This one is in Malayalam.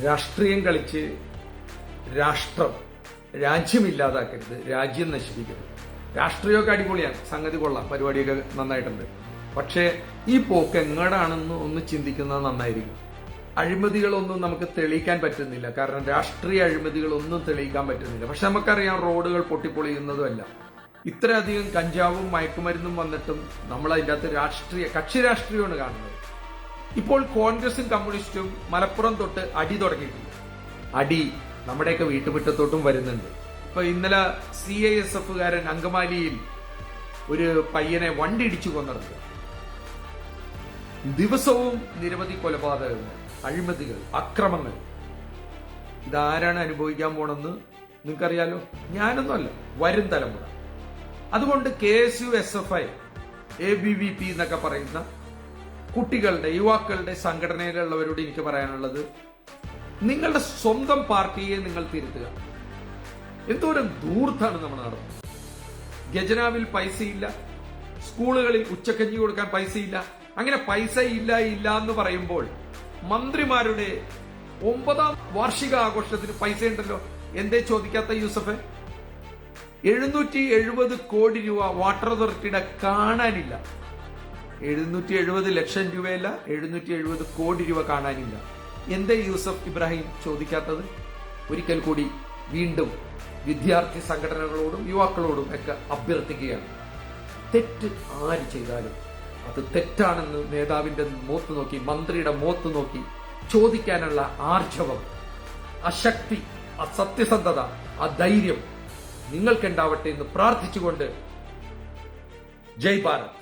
രാഷ്ട്രീയം കളിച്ച് രാഷ്ട്രം രാജ്യമില്ലാതാക്കരുത് രാജ്യം നശിപ്പിക്കരുത്. രാഷ്ട്രീയമൊക്കെ അടിപൊളിയാണ് സംഗതി കൊള്ളാം പരിപാടിയൊക്കെ നന്നായിട്ടുണ്ട്. പക്ഷേ ഈ പോക്ക് എങ്ങടാണെന്ന് ഒന്ന് ചിന്തിക്കുന്നത് നന്നായിരിക്കും. അഴിമതികളൊന്നും നമുക്ക് തെളിയിക്കാൻ പറ്റുന്നില്ല കാരണം രാഷ്ട്രീയ അഴിമതികളൊന്നും തെളിയിക്കാൻ പറ്റുന്നില്ല. പക്ഷെ നമുക്കറിയാം റോഡുകൾ പൊട്ടിപ്പൊളിയുന്നതുമല്ല. ഇത്രയധികം കഞ്ചാവും മയക്കുമരുന്നും വന്നിട്ടും നമ്മൾ അതിന്റെ അകത്ത് രാഷ്ട്രീയ കക്ഷി രാഷ്ട്രീയമാണ് കാണുന്നത്. ഇപ്പോൾ കോൺഗ്രസും കമ്മ്യൂണിസ്റ്റും മലപ്പുറം തൊട്ട് അടി തുടങ്ങിയിട്ടുണ്ട്. അടി നമ്മുടെയൊക്കെ വീട്ടുമുറ്റത്തോട്ടും വരുന്നുണ്ട്. ഇപ്പൊ ഇന്നലെ സി ഐ എസ് എഫുകാരൻ അങ്കമാലിയിൽ ഒരു പയ്യനെ വണ്ടി ഇടിച്ചു കൊന്നിറങ്ങുക ദിവസവും നിരവധി കൊലപാതകങ്ങൾ അഴിമതികൾ അക്രമങ്ങൾ. ഇതാരാണ് അനുഭവിക്കാൻ പോണെന്ന് നിങ്ങൾക്കറിയാലോ? ഞാനൊന്നുമല്ല വരും തലമുറ. അതുകൊണ്ട് K S U S F I A B V P എന്നൊക്കെ പറയുന്ന കുട്ടികളുടെ യുവാക്കളുടെ സംഘടനയിലുള്ളവരോട് എനിക്ക് പറയാനുള്ളത് നിങ്ങളുടെ സ്വന്തം പാർട്ടിയെ നിങ്ങൾ തിരുത്തുക. എന്തോരം ദൂർത്താണ് നമ്മൾ നടത്തുന്നത്. ഖജനാവിൽ പൈസയില്ല സ്കൂളുകളിൽ ഉച്ചക്കഞ്ഞി കൊടുക്കാൻ പൈസയില്ല അങ്ങനെ പൈസ ഇല്ല ഇല്ല എന്ന് പറയുമ്പോൾ മന്ത്രിമാരുടെ ഒമ്പതാം വാർഷിക ആഘോഷത്തിന് പൈസ ഉണ്ടല്ലോ എന്തേ ചോദിക്കാത്ത യൂസഫ്? എഴുന്നൂറ്റി എഴുപത് കോടി രൂപ വാട്ടർ അതോറിറ്റിയുടെ കാണാനില്ല. എഴുന്നൂറ്റി എഴുപത് ലക്ഷം രൂപയല്ല എഴുന്നൂറ്റി എഴുപത് കോടി രൂപ കാണാനില്ല. എന്തേ യൂസഫ് ഇബ്രാഹിം ചോദിക്കാത്തത്? ഒരിക്കൽ കൂടി വീണ്ടും വിദ്യാർത്ഥി സംഘടനകളോടും യുവാക്കളോടും ഒക്കെ അഭ്യർത്ഥിക്കുകയാണ്. തെറ്റ് ആര് ചെയ്താലും അത് തെറ്റാണെന്ന് നേതാവിന്റെ മോത്ത് നോക്കി മന്ത്രിയുടെ മോത്ത് നോക്കി ചോദിക്കാനുള്ള ആർജവം ആ ശക്തി ആ സത്യസന്ധത ആ ധൈര്യം നിങ്ങൾക്കുണ്ടാവട്ടെ എന്ന് പ്രാർത്ഥിച്ചുകൊണ്ട് ജയ് ഭാരത്.